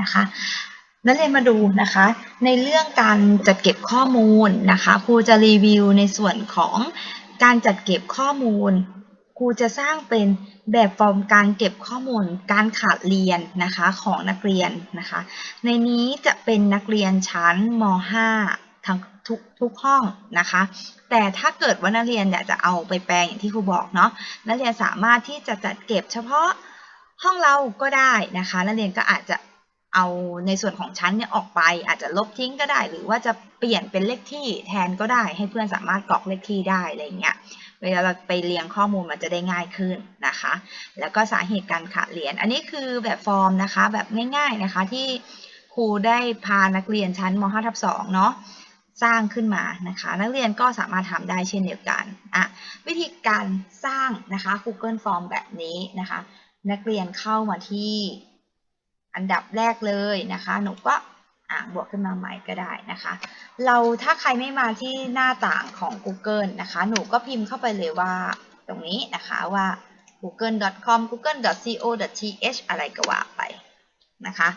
นะคะนักเรียนมาดูนะคะ ในเรื่องการจัดเก็บข้อมูลนะคะครูจะรีวิวในส่วนของการจัดเก็บข้อมูลครูจะสร้างเป็นแบบฟอร์มการเก็บข้อมูลการขาดเรียนนะคะของนักเรียนนะคะ ในนี้จะเป็นนักเรียนชั้นม .5 ทั้งทุกทุกห้องนะคะ แต่ถ้าเกิดว่านักเรียนอยากจะเอาไปแปลงอย่างที่ครูบอกเนาะนักเรียนสามารถที่จะจัดเก็บเฉพาะห้องเราก็ได้นะคะ นักเรียนก็อาจจะ เอาในส่วนของชั้นเนี่ยออกไป อาจจะลบทิ้งก็ได้ หรือว่าจะเปลี่ยนเป็นเลขที่แทนก็ได้ ให้เพื่อนสามารถกรอกเลขที่ได้อะไรเงี้ยเวลาเราไปเรียงข้อมูลมันจะได้ง่ายขึ้นนะคะ แล้วก็สาเหตุการขาดเหรียญอันนี้คือแบบฟอร์มนะคะ แบบง่าย ๆนะคะที่ครูได้พานักเรียนชั้นม .5 ทับ2เนาะสร้างขึ้นมานะคะ นักเรียนก็สามารถทำได้เช่นเดียวกันอะวิธีการสร้างนะคะ Google Form แบบนี้นะคะ นักเรียนเข้ามาที่ อันดับแรกเลยนะคะ หนูก็อะบวกขึ้นมาใหม่ก็ได้นะคะ เราถ้าใครไม่มาที่หน้าต่างของ Google นะคะ หนูก็พิมพ์เข้าไปเลยว่าตรงนี้นะคะว่า google.com google.co.th อะไรก็ว่าไปนะคะ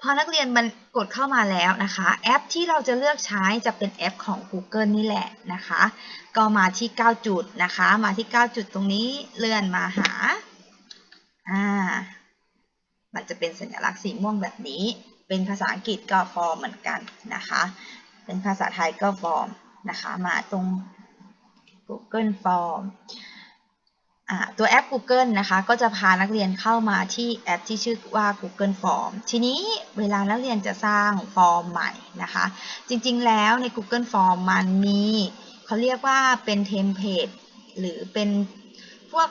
พอนักเรียนมันกดเข้ามาแล้วนะคะ แอปที่เราจะเลือกใช้จะเป็นแอปของ Google นี่แหละนะคะ ก็มาที่ 9 จุดนะคะ มาที่ 9 จุดตรงนี้เลื่อนมาหาอ่า มันจะเป็นสัญลักษณ์สีม่วงแบบนี้ เป็นภาษาอังกฤษก็ฟอร์มเหมือนกันนะคะ เป็นภาษาไทยก็ฟอร์มนะคะ มาตรง Google Form ตัวแอป Google นะคะ ก็จะพานักเรียนเข้ามาที่แอปที่ชื่อว่า Google Form ทีนี้เวลานักเรียนจะสร้างฟอร์มใหม่นะคะ จริงๆ แล้วใน Google Form มันมีเขาเรียกว่าเป็นเทมเพลตหรือเป็นพวก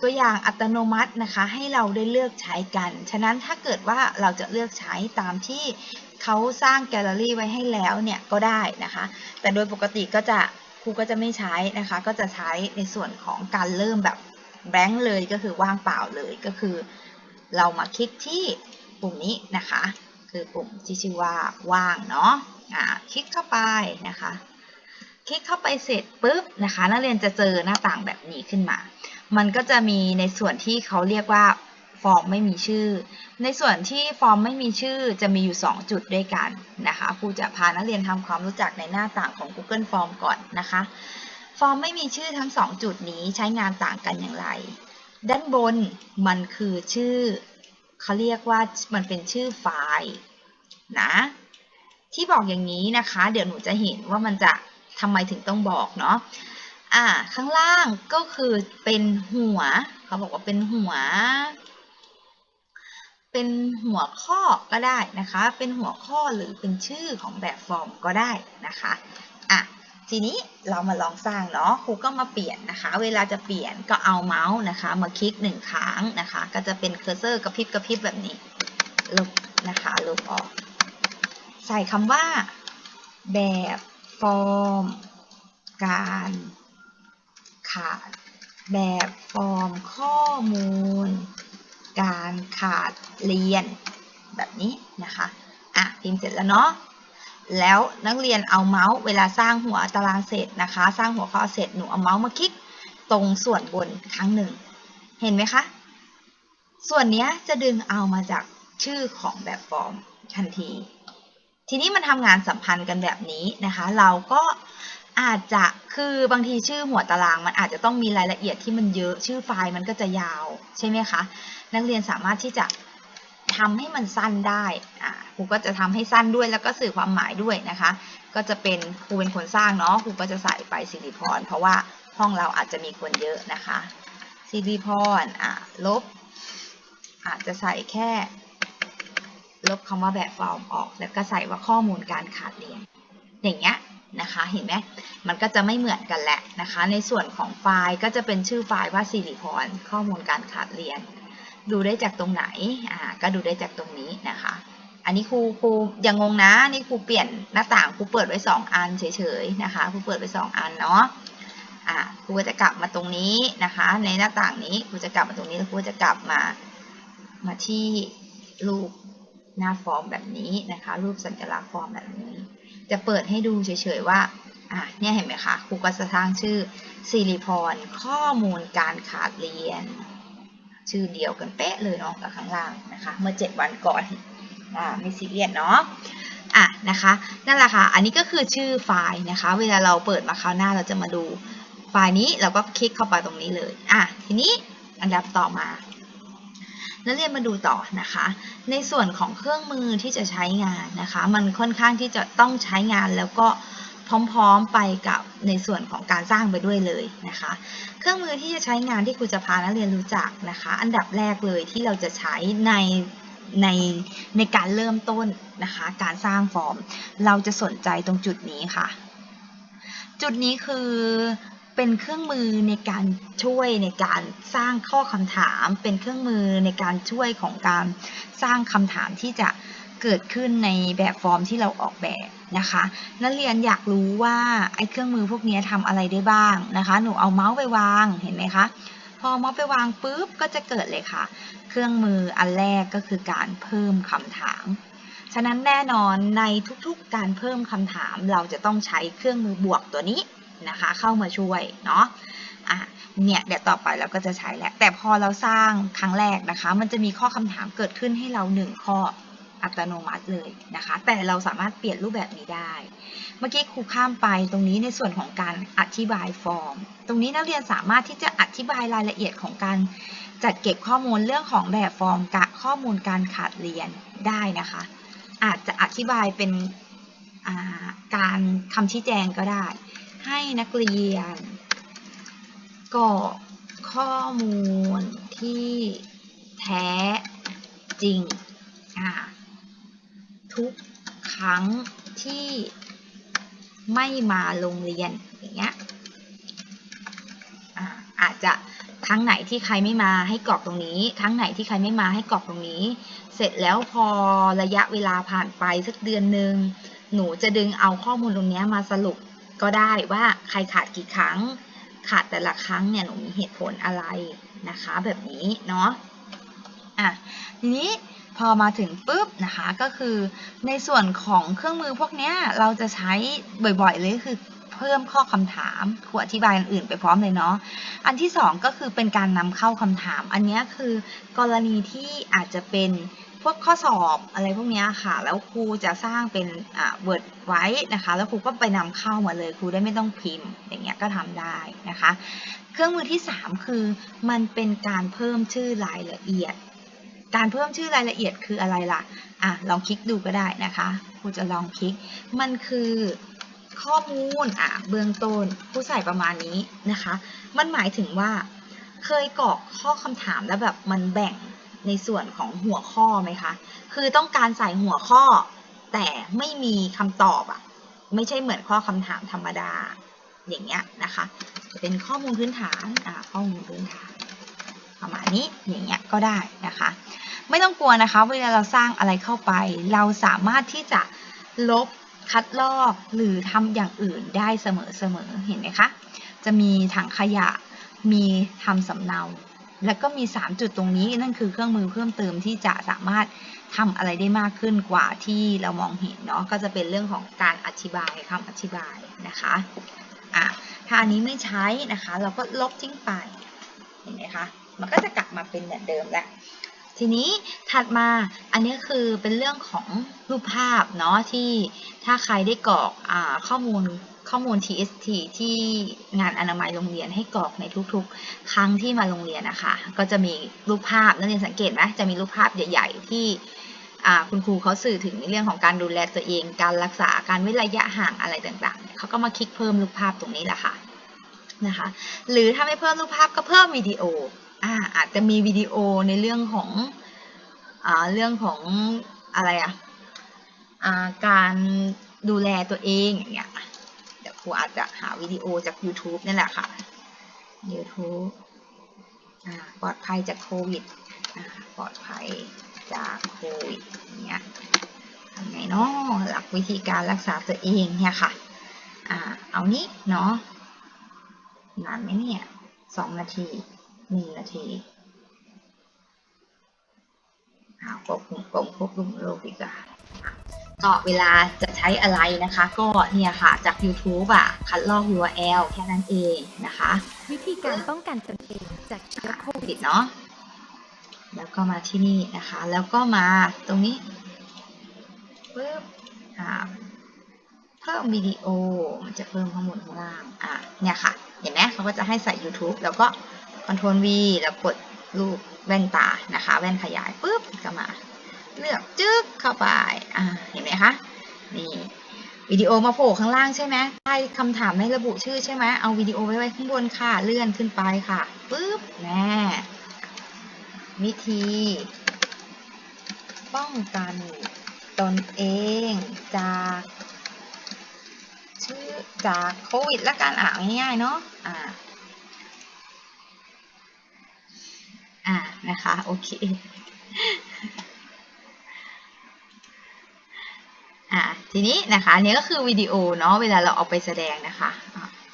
ตัวอย่างอัตโนมัตินะคะให้เราได้เลือกใช้กัน ฉะนั้นถ้าเกิดว่าเราจะเลือกใช้ตามที่เขาสร้างแกลเลอรี่ไว้ให้แล้วเนี่ยก็ได้นะคะ แต่โดยปกติก็จะครูก็จะไม่ใช้นะคะ ก็จะใช้ในส่วนของการเริ่มแบบแบงค์เลยก็คือว่างเปล่าเลยก็คือ เรามาคลิกที่ปุ่มนี้นะคะ คือปุ่มที่ชื่อว่าว่างเนาะอ่าคลิกเข้าไปนะคะ คลิกเข้าไปเสร็จปุ๊บนะคะ นักเรียนจะเจอหน้าต่างแบบนี้ขึ้นมา มันก็จะมีในส่วนที่เขาเรียกว่าฟอร์มไม่มีชื่อ ในส่วนที่ฟอร์มไม่มีชื่อจะมีอยู่ 2 จุดด้วยกันนะคะครูจะพานักเรียนทำความรู้จักในหน้าต่างของ Google Form ก่อนนะคะ ฟอร์มไม่มีชื่อทั้ง 2 จุดนี้ใช้งานต่างกันอย่างไร ด้านบนมันคือชื่อ เขาเรียกว่ามันเป็นชื่อไฟล์นะ ที่บอกอย่างนี้นะคะ เดี๋ยวหนูจะเห็นว่ามันจะ ทำไมถึงต้องบอกเนาะอ่าข้างล่างก็คือเป็นหัว เขาบอกว่าเป็นหัว เป็นหัวข้อก็ได้นะคะ เป็นหัวข้อหรือเป็นชื่อของแบบฟอร์มก็ได้นะคะอะทีนี้เรามาลองสร้างเนาะครูก็มาเปลี่ยนนะคะ เวลาจะเปลี่ยนก็เอาเมาส์นะคะ มาคลิกหนึ่งครั้งนะคะ ก็จะเป็นเคอร์เซอร์กระพริบกระพริบแบบนี้ลบนะคะลบออก ใส่คำว่าแบบ ฟอร์ม การขาด แบบฟอร์มข้อมูล การขาดเรียน แบบนี้นะคะ อะพิมพ์เสร็จแล้วเนาะแล้วนักเรียนเอาเมาส์เวลาสร้างหัวตารางเสร็จนะคะ สร้างหัวข้อเสร็จหนูเอาเมาส์มาคลิกตรงส่วนบนครั้งหนึ่ง เห็นไหมคะ ส่วนนี้จะดึงเอามาจากชื่อของแบบฟอร์มทันที ทีนี้มันทำงานสัมพันธ์กันแบบนี้นะคะ เราก็อาจจะคือบางทีชื่อหัวตารางมันอาจจะต้องมีรายละเอียดที่มันเยอะชื่อไฟล์มันก็จะยาวใช่ไหมคะ นักเรียนสามารถที่จะทำให้มันสั้นได้อ่าครูก็จะทำให้สั้นด้วยแล้วก็สื่อความหมายด้วยนะคะ ก็จะเป็นครูเป็นคนสร้างเนาะครูก็จะใส่ไปสิริพรเพราะว่าห้องเราอาจจะมีคนเยอะนะคะสิริพรอ่าลบอาจจะใส่แค่ ลบคำว่าแบบฟอร์มออก แล้วก็ใส่ว่าข้อมูลการขาดเรียน อย่างเงี้ยนะคะ เห็นไหมมันก็จะไม่เหมือนกันแหละนะคะ ในส่วนของไฟล์ก็จะเป็นชื่อไฟล์ว่าสิริพรข้อมูลการขาดเรียน ดูได้จากตรงไหนอ่าก็ดูได้จากตรงนี้นะคะ อันนี้ครูครูอยังงงนะนี่ครูเปลี่ยนหน้าต่างครูเปิดไว้ 2 อันเฉยๆนะคะครูเปิดไว้ 2 อันเนาะอ่าครูจะกลับมาตรงนี้นะคะ ในหน้าต่างนี้ครูจะกลับมาตรงนี้แล้วครูจะกลับมามาที่รูป หน้าฟอร์มแบบนี้นะคะ รูปสัญลักษณ์ฟอร์มแบบนี้ จะเปิดให้ดูเฉยๆว่าอ่าเนี่ยเห็นไหมคะครูก็จะสร้างชื่อสิริพรข้อมูลการขาดเรียน ชื่อเดียวกันเป๊ะเลยเนาะกับข้างล่างนะคะ เมื่อ 7 วันก่อนอ่าไม่ซีเรียสเนาะอะนะคะนั่นแหละค่ะ อันนี้ก็คือชื่อไฟล์นะคะ เวลาเราเปิดมาคราวหน้าเราจะมาดูไฟล์นี้เราก็คลิกเข้าไปตรงนี้เลยอะทีนี้อันดับต่อมา นักเรียนมาดูต่อนะคะ ในส่วนของเครื่องมือที่จะใช้งานนะคะ มันค่อนข้างที่จะต้องใช้งานแล้วก็พร้อมๆไปกับในส่วนของการสร้างไปด้วยเลยนะคะ เครื่องมือที่จะใช้งานที่ครูจะพานักเรียนรู้จักนะคะ อันดับแรกเลยที่เราจะใช้ในในในการเริ่มต้นนะคะ การสร้างฟอร์ม เราจะสนใจตรงจุดนี้ค่ะ จุดนี้คือ เป็นเครื่องมือในการช่วยในการสร้างข้อคำถาม เป็นเครื่องมือในการช่วยของการสร้างคำถามที่จะเกิดขึ้นในแบบฟอร์มที่เราออกแบบนะคะนักเรียนอยากรู้ว่าไอ้เครื่องมือพวกนี้ทำอะไรได้บ้างนะคะ หนูเอาเมาส์ไปวางเห็นไหมคะพอเมาส์ไปวางปุ๊บก็จะเกิดเลยค่ะ เครื่องมืออันแรกก็คือการเพิ่มคำถาม ฉะนั้นแน่นอนในทุกๆการเพิ่มคำถามเราจะต้องใช้เครื่องมือบวกตัวนี้ นะคะ เข้ามาช่วยเนาะอะเนี่ยเดี๋ยวต่อไปเราก็จะใช้แล้ว แต่พอเราสร้างครั้งแรกนะคะ มันจะมีข้อคำถามเกิดขึ้นให้เราหนึ่งข้ออัตโนมัติเลยนะคะ แต่เราสามารถเปลี่ยนรูปแบบนี้ได้ เมื่อกี้ครูข้ามไปตรงนี้ในส่วนของการอธิบายฟอร์ม ตรงนี้นักเรียนสามารถที่จะอธิบายรายละเอียดของการจัดเก็บข้อมูลเรื่องของแบบฟอร์มกะข้อมูลการขาดเรียนได้นะคะ อาจจะอธิบายเป็นการคำชี้แจงก็ได้ ให้นักเรียนกรอกข้อมูลที่แท้จริง ทุกครั้งที่ไม่มาโรงเรียนอย่างเงี้ยอาอาจจะครั้งไหนที่ใครไม่มาให้กรอกตรงนี้ ครั้งไหนที่ใครไม่มาให้กรอกตรงนี้ เสร็จแล้วพอระยะเวลาผ่านไปสักเดือนหนึ่งหนูจะดึงเอาข้อมูลตรงนี้มาสรุป ก็ได้ว่าใครขาดกี่ครั้ง ขาดแต่ละครั้งเนี่ยหนูมีเหตุผลอะไรนะคะ แบบนี้เนาะอะทีนี้พอมาถึงปุ๊บนะคะก็คือในส่วนของเครื่องมือพวกนี้เราจะใช้บ่อยๆเลยคือเพิ่มข้อคำถามขวอธิบายอันอื่นไปพร้อมเลยเนาะอันที่สองก็คือเป็นการนำเข้าคำถาม อันนี้คือกรณีที่อาจจะเป็น วกข้อสอบอะไรพวกนี้ค่ะ แล้วครูจะสร้างเป็นอ่า Word ไว้นะคะ แล้วครูก็ไปนำเข้ามาเลยครูได้ไม่ต้องพิมพ์ อย่างเงี้ยก็ทำได้นะคะ เครื่องมือที่ 3 คือมันเป็นการเพิ่มชื่อรายละเอียด การเพิ่มชื่อรายละเอียดคืออะไรล่ะอะลองคลิกดูก็ได้นะคะครูจะลองคลิก มันคือข้อมูลอะเบื้องต้นครูใส่ประมาณนี้นะคะ มันหมายถึงว่าเคยกรอกข้อคำถามแล้วแบบมันแบ่ง ในส่วนของหัวข้อไหมคะ คือต้องการใส่หัวข้อ แต่ไม่มีคำตอบอะไม่ใช่เหมือนข้อคำถามธรรมดา อย่างเงี้ยนะคะ จะเป็นข้อมูลพื้นฐานอ่าข้อมูลพื้นฐานประมาณนี้อย่างเงี้ยก็ได้นะคะ ไม่ต้องกลัวนะคะ เวลาเราสร้างอะไรเข้าไป เราสามารถที่จะลบคัดลอกหรือทำอย่างอื่นได้เสมอๆเห็นไหมคะ จะมีถังขยะมีทำสำเนา แล้วก็มี 3 จุดตรงนี้นั่นคือเครื่องมือเพิ่มเติมที่จะสามารถทำอะไรได้มากขึ้นกว่าที่เรามองเห็นเนาะก็จะเป็นเรื่องของการอธิบายคำอธิบายนะคะอะถ้าอันนี้ไม่ใช้นะคะ เราก็ลบทิ้งไปเห็นไหมคะมันก็จะกลับมาเป็นเหมือนเดิมแล้ว ทีนี้ถัดมาอันนี้คือเป็นเรื่องของรูปภาพเนาะที่ถ้าใครได้กรอกอข้อมูลข้อมูล TST ที่งานอนามัยโรงเรียนให้กรอกในทุกๆ ครั้งที่มาโรงเรียนนะคะ ก็จะมีรูปภาพนักเรียนสังเกตไหมจะมีรูปภาพใหญ่ ๆ ที่คุณครูเขาสื่อถึงในเรื่องของการดูแลตัวเอง การรักษาการเว้นระยะห่างอะไรต่างๆ เขาก็มาคลิกเพิ่มรูปภาพตรงนี้แหละค่ะนะคะ หรือถ้าไม่เพิ่มรูปภาพก็เพิ่มวิดีโอ อ่าอาจจะมีวิดีโอในเรื่องของอ่าเรื่องของอะไรอะอ่าการดูแลตัวเองอย่างเงี้ยเดี๋ยวครูอาจจะหาวิดีโอจาก YouTube นี่แหละค่ะ YouTube ปลอดภัยจากโควิดปลอดภัยจากโควิดเงี้ยทำไงเนาะหลักวิธีการรักษาตัวเองเนี่ยค่ะอ่าเอานี้เนาะนานไหมเนี่ยสองนาที หนึ่งนาทีเอากดปุ่มกลมควบคุมโลกอีกอะก็เวลาจะใช้อะไรนะคะ ก็เนี่ยค่ะจาก YouTube อะ คัดลอก URL แค่นั้นเองนะคะ วิธีการป้องกันตนเองจากเชื้อโควิดดเนาะแล้วก็มาที่นี่นะคะ แล้วก็มาตรงนี้ปึ๊บอ่าเพิ่มวิดีโอมันจะเพิ่มข้างบนข้างล่างอะเนี่ยค่ะ เห็นไหมเขาก็จะให้ใส่ YouTube แล้วก็ Ctrl V แล้วกดรูปแว่นตานะคะ แว่นขยายปุ๊บก็มา เลือกจึ๊กเข้าไปอ่าเห็นไหมคะนี่วิดีโอมาโผล่ข้างล่างใช่ไหมใช่คำถามให้ระบุชื่อใช่ไหมเอาวิดีโอไว้ไว้ข้างบนค่ะ เลื่อนขึ้นไปค่ะปึ๊บแน่วิธี ป้องกันตนเองจากชื่อจากโควิดและการอ่านง่ายๆเนาะอ่า อ่านะคะโอเคอ่าทีนี้นะคะนนี้ก็คือวิดีโอเนาะเวลาเราเอาไปแสดงนะคะ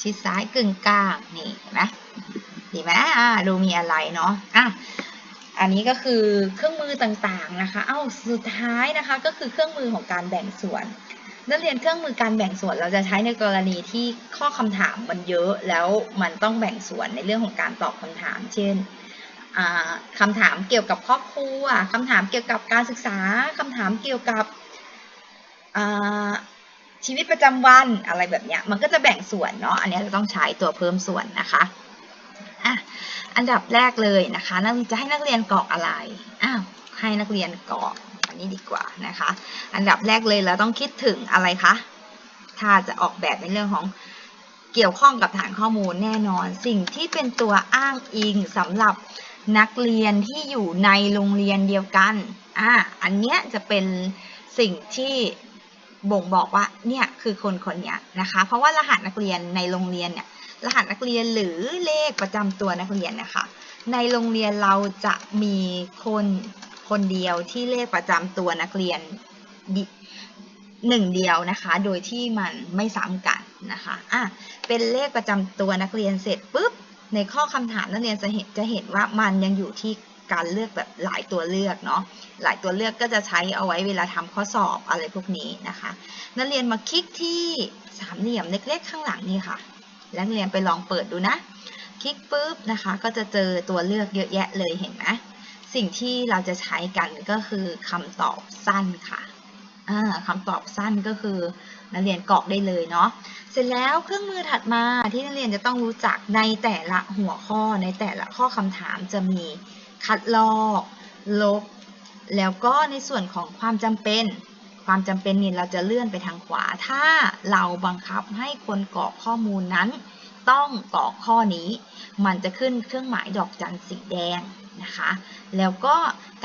ชิดซ้ายกึ่งกลางนี่เห็นไหมดีไหมอ่าดูมีอะไรเนาะอะอันนี้ก็คือเครื่องมือต่างๆนะคะ เอ้าสุดท้ายนะคะก็คือเครื่องมือของการแบ่งส่วนนักเรียนเครื่องมือการแบ่งส่วนเราจะใช้ในกรณีที่ข้อคำถามมันเยอะ แล้วมันต้องแบ่งส่วนในเรื่องของการตอบคำถาม เช่น คำถามเกี่ยวกับครอบครัวคำถามเกี่ยวกับการศึกษาคำถามเกี่ยวกับชีวิตประจำวันอะไรแบบนี้มันก็จะแบ่งส่วนเนาะอันนี้เราต้องใช้ตัวเพิ่มส่วนนะคะอะอันดับแรกเลยนะคะนักจะให้นักเรียนกรอกอะไรอ้าวให้นักเรียนกรอกอันนี้ดีกว่านะคะ อันดับแรกเลยเราต้องคิดถึงอะไรคะถ้าจะออกแบบในเรื่องของเกี่ยวข้องกับฐานข้อมูลแน่นอน สิ่งที่เป็นตัวอ้างอิงสำหรับ นักเรียนที่อยู่ในโรงเรียนเดียวกัน อ่า อันเนี้ยจะเป็นสิ่งที่บ่งบอกว่าเนี่ยคือคนคนนี้นะคะ เพราะว่ารหัสนักเรียนในโรงเรียนเนี่ย รหัสนักเรียนหรือเลขประจำตัวนักเรียนนะคะ ในโรงเรียนเราจะมีคนคนเดียวที่เลขประจำตัวนักเรียนหนึ่งเดียวนะคะ โดยที่มันไม่ซ้ำกันนะคะ อะ เป็นเลขประจำตัวนักเรียนเสร็จปุ๊บ ในข้อคำถามนักเรียนจะเห็นจะเห็นว่ามันยังอยู่ที่การเลือกแบบหลายตัวเลือกเนาะ หลายตัวเลือกก็จะใช้เอาไว้เวลาทำข้อสอบอะไรพวกนี้นะคะ นักเรียนมาคลิกที่สามเหลี่ยมเล็กๆข้างหลังนี่ค่ะ นักเรียนไปลองเปิดดูนะ คลิกปุ๊บนะคะ ก็จะเจอตัวเลือกเยอะแยะเลยเห็นไหมสิ่งที่เราจะใช้กันก็คือคำตอบสั้นค่ะคำตอบสั้นก็คือ นักเรียนกรอกได้เลยเนาะเสร็จแล้วเครื่องมือถัดมาที่นักเรียนจะต้องรู้จักในแต่ละหัวข้อในแต่ละข้อคำถามจะมีคัดลอก ลบ แล้วก็ในส่วนของความจำเป็นความจำเป็นนี่เราจะเลื่อนไปทางขวา ถ้าเราบังคับให้คนกรอกข้อมูลนั้น ต้องกรอกข้อนี้ มันจะขึ้นเครื่องหมายดอกจันสีแดงนะคะ แล้วก็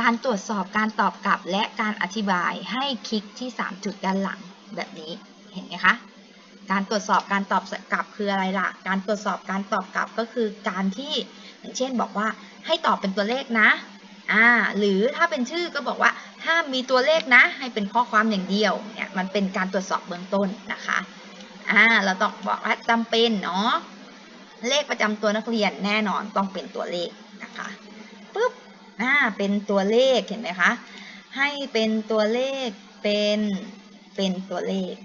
การตรวจสอบการตอบกลับและการอธิบายให้คลิกที่ 3 จุดด้านหลังแบบนี้ เห็นไหมคะ การตรวจสอบการตอบกลับคืออะไรล่ะ การตรวจสอบการตอบกลับก็คือการที่อย่างเช่นบอกว่าให้ตอบเป็นตัวเลขนะอ่าหรือถ้าเป็นชื่อก็บอกว่าห้ามมีตัวเลขนะ ให้เป็นข้อความอย่างเดียวเนี่ยมันเป็นการตรวจสอบเบื้องต้นนะคะอ่าเราต้องบอกว่าจำเป็นเนาะเลขประจำตัวนักเรียนแน่นอนต้องเป็นตัวเลขนะคะปุ๊บอ่าเป็นตัวเลขเห็นไหมคะให้เป็นตัวเลขเป็นเป็นตัวเลข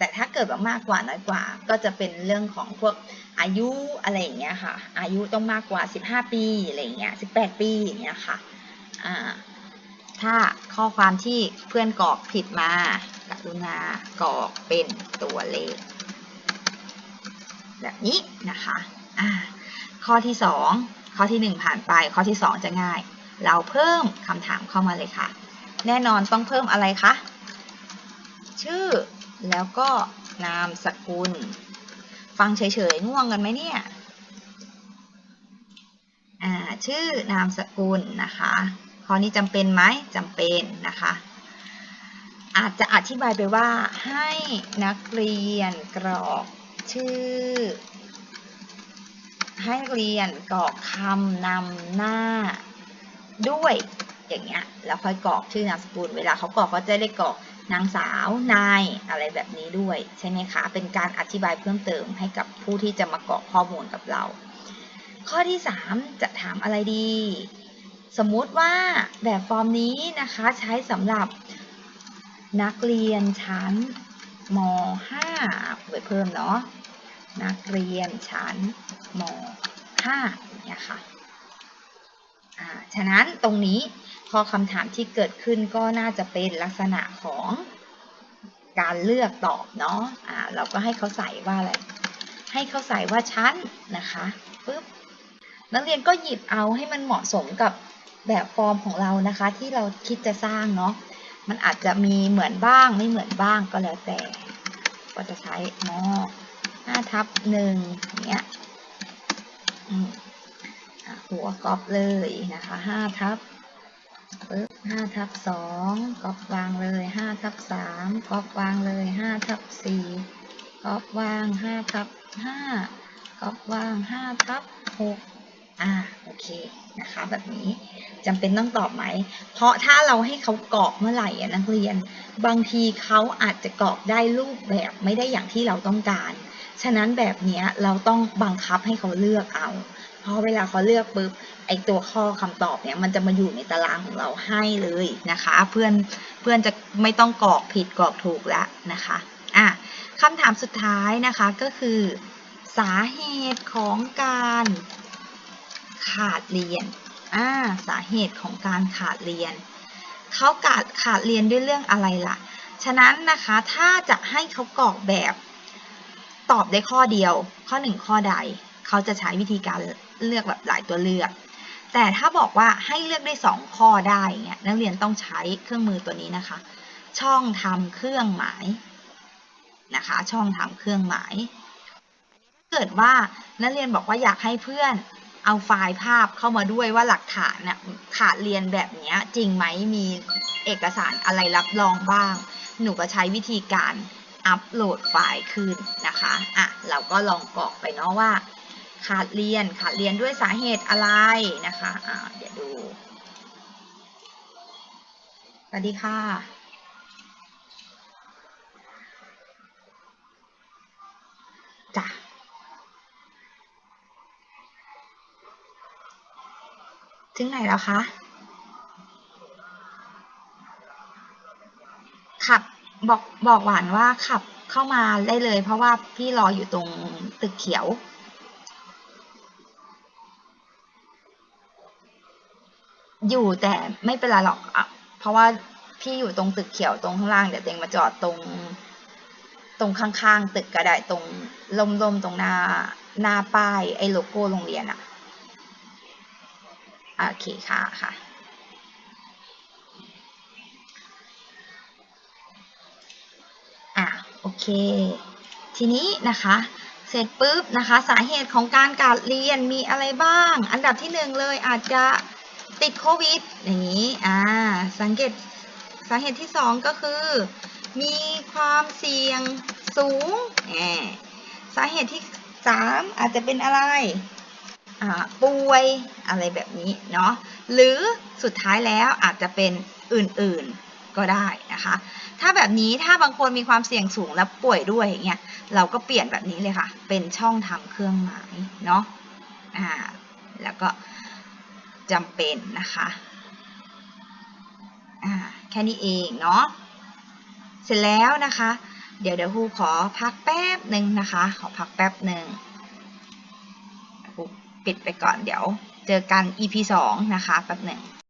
แต่ถ้าเกิดว่ามากกว่าน้อยกว่า ก็จะเป็นเรื่องของพวกอายุอะไรอย่างเงี้ยค่ะ อายุต้องมากกว่า 15 ปีอะไรอย่างเงี้ย18 ปีอย่างเงี้ยค่ะอ่าถ้าข้อความที่เพื่อนกรอกผิดมากรุณากรอกเป็นตัวเลข แบบนี้นะคะอ่าข้อที่ 2 ข้อที่ 1 ผ่านไป ข้อที่ 2 จะง่าย เราเพิ่มคำถามเข้ามาเลยค่ะ แน่นอนต้องเพิ่มอะไรคะ ชื่อ แล้วก็นามสกุล ฟังเฉยๆง่วงกันไหมเนี่ยชื่อนามสกุลนะคะข้อนี้จำเป็นไหมจำเป็นนะคะ อาจจะอธิบายไปว่าให้นักเรียนกรอกชื่อ ให้เรียนกรอกคำนำหน้าด้วยอย่างเงี้ยแล้วค่อยกรอกชื่อนามสกุล เวลาเขากรอกเขาจะได้กรอก นางสาว นายอะไรแบบนี้ด้วยใช่ไหมคะ เป็นการอธิบายเพิ่มเติมให้กับผู้ที่จะมากรอกข้อมูลกับเรา ข้อที่ 3 จะถามอะไรดี สมมุติว่าแบบฟอร์มนี้นะคะใช้สำหรับนักเรียนชั้นม .5 ไปเพิ่มเนาะนักเรียนชั้นม .5 เนี่ยค่ะอ่าฉะนั้นตรงนี้ พอคำถามที่เกิดขึ้นก็น่าจะเป็นลักษณะของการเลือกตอบเนาะอ่าเราก็ให้เขาใส่ว่าอะไร ให้เขาใส่ว่าชั้นนะคะปึ๊บนักเรียนก็หยิบเอาให้มันเหมาะสมกับแบบฟอร์มของเรานะคะ ที่เราคิดจะสร้างเนาะมันอาจจะมีเหมือนบ้างไม่เหมือนบ้างก็แล้วแต่ ก็จะใช้มอ5ทับ1เนี้ยอือหัวก๊อปเลยนะคะ5ทับ ปึ๊บ5ทับ2ก๊อปวางเลย5ทับ3ก๊อปวางเลย5ทับ4ก๊อปวาง5ทับ5ก๊อปวาง5ทับ6อ่าโอเคนะคะแบบนี้จำเป็นต้องตอบไหม เพราะถ้าเราให้เขากรอกเมื่อไหร่อะนักเรียน บางทีเขาอาจจะกรอกได้รูปแบบไม่ได้อย่างที่เราต้องการ ฉะนั้นแบบนี้เราต้องบังคับให้เขาเลือกเอา พราะเวลาเขาเลือกปุ๊บไอตัวข้อคำตอบเนี่ยมันจะมาอยู่ในตารางของเราให้เลยนะคะ เพื่อนเพื่อนจะไม่ต้องกรอกผิดกรอกถูกแล้วนะคะอะคำถามสุดท้ายนะคะก็คือ สาเหตุของการขาดเรียนอ่าสาเหตุของการขาดเรียนเขาขาดขาดเรียนด้วยเรื่องอะไรล่ะ ฉะนั้นนะคะถ้าจะให้เขากรอกแบบตอบได้ข้อเดียว ข้อหนึ่งข้อใด เขาจะใช้วิธีการเลือกแบบหลายตัวเลือก แต่ถ้าบอกว่าให้เลือกได้สองข้อได้เงี้ยนักเรียนต้องใช้เครื่องมือตัวนี้นะคะ ช่องทำเครื่องหมายนะคะ ช่องทำเครื่องหมาย เกิดว่านักเรียนบอกว่าอยากให้เพื่อนเอาไฟล์ภาพเข้ามาด้วยว่าหลักฐานเนี่ยขาดเรียนแบบนี้จริงไหมมีเอกสารอะไรรับรองบ้าง หนูก็ใช้วิธีการอัปโหลดไฟล์ขึ้นนะคะ อะ เราก็ลองกรอกไปเนาะว่า ขาดเรียนขาดเรียนด้วยสาเหตุอะไรนะคะอะเดี๋ยวดู สวัสดีค่ะ จ้ะถึงไหนแล้วคะขับบอกบอกหวานว่าขับเข้ามาได้เลย เพราะว่าพี่รออยู่ตรงตึกเขียว อยู่แต่ไม่เป็นไรหรอกอะเพราะว่าพี่อยู่ตรงตึกเขียวตรงข้างล่างเดี๋ยวเต็งมาจอดตรง ตรงข้างๆตึกก็ได้ตรงลมๆตรงหน้าหน้าป้ายไอ้โลโก้โรงเรียนอะโอเคค่ะค่ะอะโอเค ทีนี้นะคะเสร็จปุ๊บนะคะ สาเหตุของการการเรียนมีอะไรบ้าง อันดับที่หนึ่งเลยอาจจะ ติดโควิด อย่างนี้ อ่า สังเกตสาเหตุที่สองก็คือ มีความเสี่ยงสูงแหสาเหตุที่สามอาจจะเป็นอะไรอ่าป่วยอะไรแบบนี้เนาะ หรือสุดท้ายแล้วอาจจะเป็นอื่นๆก็ได้นะคะ ถ้าแบบนี้ถ้าบางคนมีความเสี่ยงสูงและป่วยด้วยอย่างเงี้ย เราก็เปลี่ยนแบบนี้เลยค่ะ เป็นช่องทำเครื่องหมายเนาะ อ่า แล้วก็ จำเป็นนะคะแค่นี้เองเนาะเสร็จแล้วนะคะ เดี๋ยวเดี๋ยวครูขอพักแป๊บหนึ่งนะคะ ขอพักแป๊บหนึ่งครูปิดไปก่อนเดี๋ยว เจอกัน EP 2 นะคะแป๊บหนึ่ง